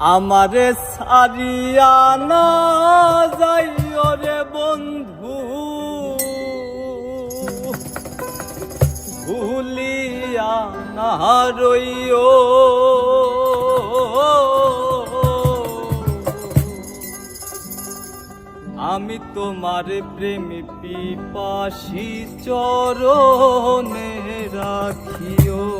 আমারে সারিয়া না রে বন্ধু। ভুলিয়া না রইও। আমি তোমার প্রেম পিপাসি চরণে রাখিও।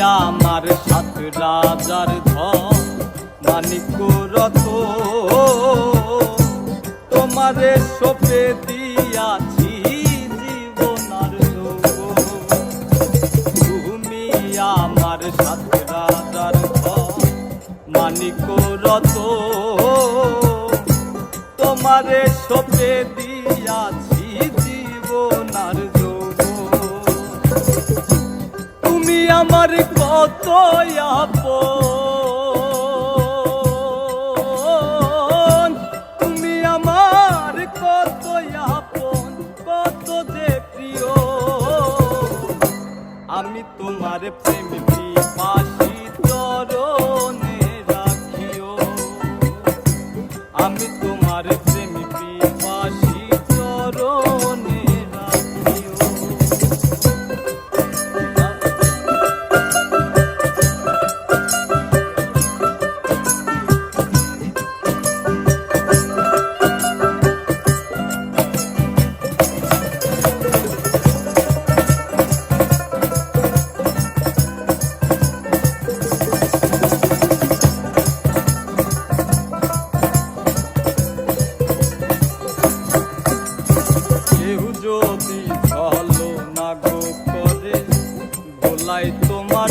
আমার সাত রাজার ধন, মানিক রত তোমারে সপে দিয়াছি জীবনার। তুমি আমার সাত রাজার ধন, মানিক রত তোমারে সপে দিয়াছি জীবনার যৌবন। আমার কত আপন? তুমি আমার কত আপন, কত যে প্রিয়। আমি তোমার প্রেম পাশি চরণে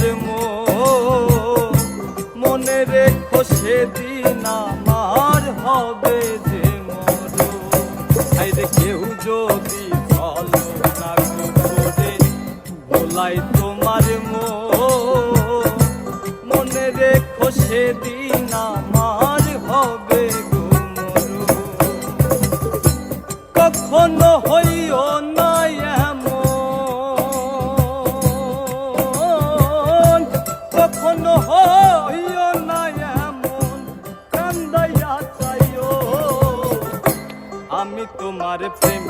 তোমার মন রেখো সেদিন আমার হবে যে মর আইরে কেউ যদি চলো না করে গোলাই তোমার মনে রেখো সেদিন আমার তোমার প্রেম